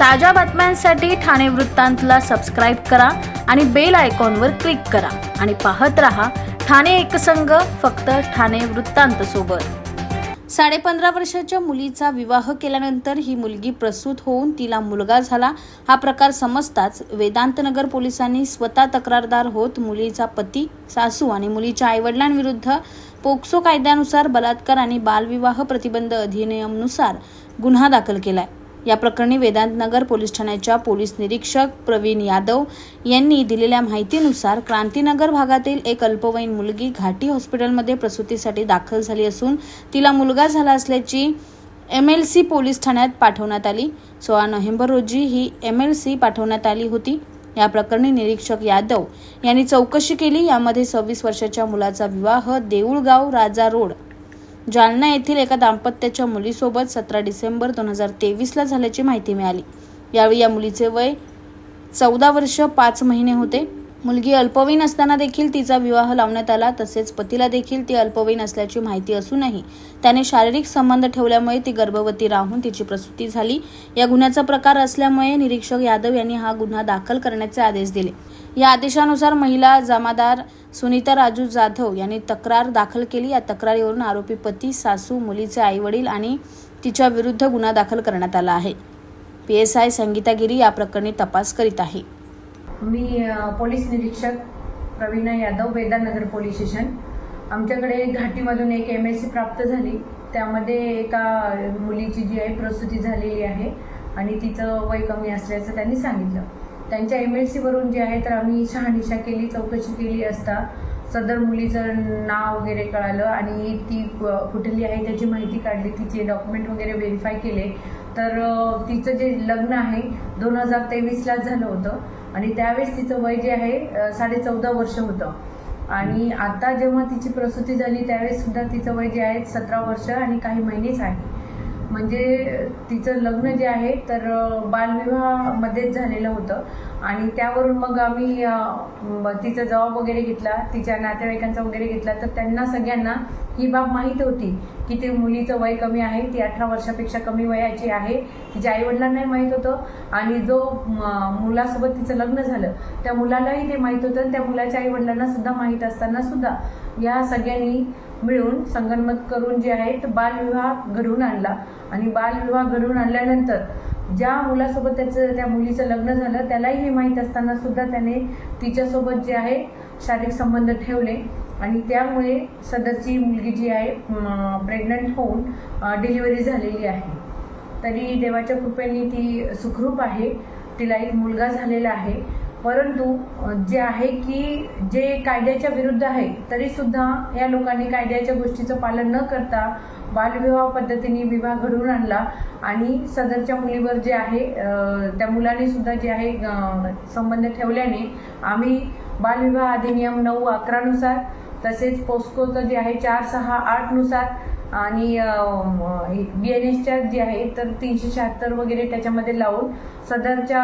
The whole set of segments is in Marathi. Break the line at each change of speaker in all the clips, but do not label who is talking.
ताज्या बातम्यांसाठी ठाणे वृत्तांतला सबस्क्राईब करा आणि बेल आयकॉनवर क्लिक करा. आणि पाहत रहा ठाणे एकसंघ फक्त ठाणे वृत्तांत सोबत. साडेपंधरा वर्षाच्या मुलीचा विवाह केल्यानंतर ही मुलगी प्रसूत होऊन तिला मुलगा झाला. हा प्रकार समजताच वेदांतनगर पोलिसांनी स्वतः तक्रारदार होत मुलीचा पती सासू आणि मुलीच्या आईवडिलांविरुद्ध पोक्सो कायद्यानुसार बलात्कार आणि बालविवाह प्रतिबंध अधिनियमनुसार गुन्हा दाखल केलाय. या प्रकरणी वेदांतनगर पोलीस ठाण्याच्या पोलीस निरीक्षक प्रवीण यादव यांनी दिलेल्या माहितीनुसार क्रांतीनगर भागातील एक अल्पवयीन मुलगी घाटी हॉस्पिटलमध्ये प्रसूतीसाठी दाखल झाली असून तिला मुलगा झाला असल्याची एम एल सी पोलीस ठाण्यात पाठवण्यात आली. सोळा नोव्हेंबर रोजी ही एम एल सी पाठवण्यात आली होती. या प्रकरणी निरीक्षक यादव यांनी चौकशी केली. यामध्ये सव्वीस वर्षाच्या मुलाचा विवाह देऊळगाव राजा रोड जालना येथील एका दाम्पत्याच्या मुलीसोबत सतरा डिसेंबर दोन हजार तेवीसला झाल्याची माहिती मिळाली. यावेळी या मुलीचे वय चौदा वर्ष पाच महिने होते. मुलगी अल्पवयीन असताना देखील तिचा विवाह लावण्यात आला. तसेच पतीला देखील ती अल्पवयीन असल्याची माहिती असूनही त्याने शारीरिक संबंध ठेवल्यामुळे ती गर्भवती राहून तिची प्रसूती झाली. या गुन्ह्याचा प्रकार असल्यामुळे निरीक्षक यादव यांनी हा गुन्हा दाखल करण्याचे आदेश दिले. या आदेशानुसार महिला जमादार सुनीता राजू जाधव यांनी तक्रार दाखल केली. या तक्रारीवरून आरोपी पती सासू मुलीचे आईवडील आणि तिच्या विरुद्ध गुन्हा दाखल करण्यात आला आहे. पी एस आय संगीतागिरी या प्रकरणी तपास करीत आहे.
मी पोलीस निरीक्षक प्रवीणा यादव वेदानगर पोलीस स्टेशन. आमच्याकडे घाटीमधून एक एम एस सी प्राप्त झाली. त्यामध्ये एका मुलीची जी आहे प्रसूती झालेली आहे आणि तिचं वय कमी असल्याचं त्यांनी सांगितलं. त्यांच्या एम एल सीवरून जे आहे तर आम्ही शहानिशा केली चौकशी केली असता. सदर मुलीचं नाव वगैरे कळालं आणि ती कुठली आहे त्याची माहिती काढली तिचे डॉक्युमेंट वगैरे व्हेरीफाय केले. तर तिचं जे लग्न आहे दोन हजार तेवीसलाच झालं होतं. आणि त्यावेळेस तिचं वय जे आहे साडे चौदा वर्ष होतं. आणि आता जेव्हा तिची प्रसूती झाली त्यावेळेस सुद्धा तिचं वय जे आहे सतरा वर्ष आणि काही महिनेच आहे. म्हणजे तिचं लग्न जे आहे तर बालविवाहामध्येच झालेलं होतं. आणि त्यावरून मग आम्ही तिचा जबाब वगैरे घेतला तिच्या नातेवाईकांचा वगैरे घेतला तर त्यांना सगळ्यांना ही बाब माहीत होती की ते मुलीचं वय कमी आहे ती अठरा वर्षापेक्षा कमी वयाची आहे. तिच्या आईवडिलांनाही माहीत होतं आणि जो म- मुलासोबत तिचं लग्न झालं त्या मुलालाही ते माहीत होतं त्या मुलाच्या आईवडिलांना सुद्धा माहीत असताना सुद्धा या सगळ्यांनी मिळून संगनमत करून जे आहे तो बालविवाह घडवून आणला. आणि बालविवाह घडवून आणल्यानंतर ज्या मुलासोबत त्याचं त्या मुलीचं लग्न झालं त्यालाही हे माहीत असताना सुद्धा त्याने तिच्यासोबत जे आहे शारीरिक संबंध ठेवले आणि त्यामुळे सदरची मुलगी जी आहे प्रेग्नंट होऊन डिलिव्हरी झालेली आहे. तरी देवाच्या कृपेने ती सुखरूप आहे. तिला एक मुलगा झालेला आहे. परंतु जे आहे की जे कायद्याच्या विरुद्ध आहे तरीसुद्धा या लोकांनी कायद्याच्या गोष्टीचं पालन न करता बालविवाह पद्धतीने विवाह घडवून आणला आणि सदरच्या मुलीवर जे आहे त्या मुलाने सुद्धा जे आहे संबंध ठेवल्याने आम्ही बालविवाह अधिनियम नऊ अकरानुसार तसेच पोस्कोचं जे आहे चार सहा आठनुसार आणि बी एन एसच्या जे आहे तर तीनशे शहात्तर वगैरे त्याच्यामध्ये लावून सदरच्या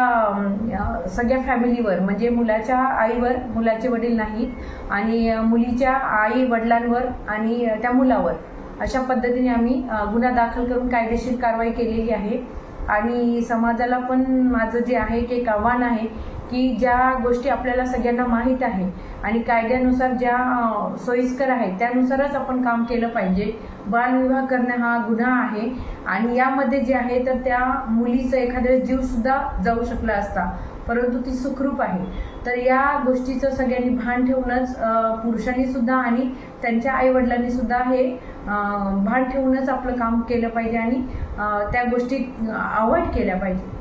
सगळ्या फॅमिलीवर म्हणजे मुलाच्या आईवर मुलाचे वडील नाहीत आणि मुलीच्या आई वडिलांवर आणि त्या मुलावर अशा पद्धतीने आम्ही गुन्हा दाखल करून कायदेशीर कारवाई केलेली आहे. आणि समाजाला पण माझं जे आहे की एक आव्हान आहे की ज्या गोष्टी आपल्याला सगळ्यांना माहीत आहे आणि कायद्यानुसार ज्या सोयीस्कर आहेत त्यानुसारच आपण काम केलं पाहिजे. बालविवाह करणं हा गुन्हा आहे आणि यामध्ये जे आहे तर त्या मुलीचं एखाद्या जीवसुद्धा जाऊ शकला असता परंतु ती सुखरूप आहे. तर या गोष्टीचं सगळ्यांनी भान ठेवूनच पुरुषांनीसुद्धा पुरुषांनी सुद्धा आणि त्यांच्या आईवडिलांनी सुद्धा हे भान ठेवूनच आपलं काम केलं पाहिजे आणि त्या गोष्टी अवॉइड केल्या पाहिजे.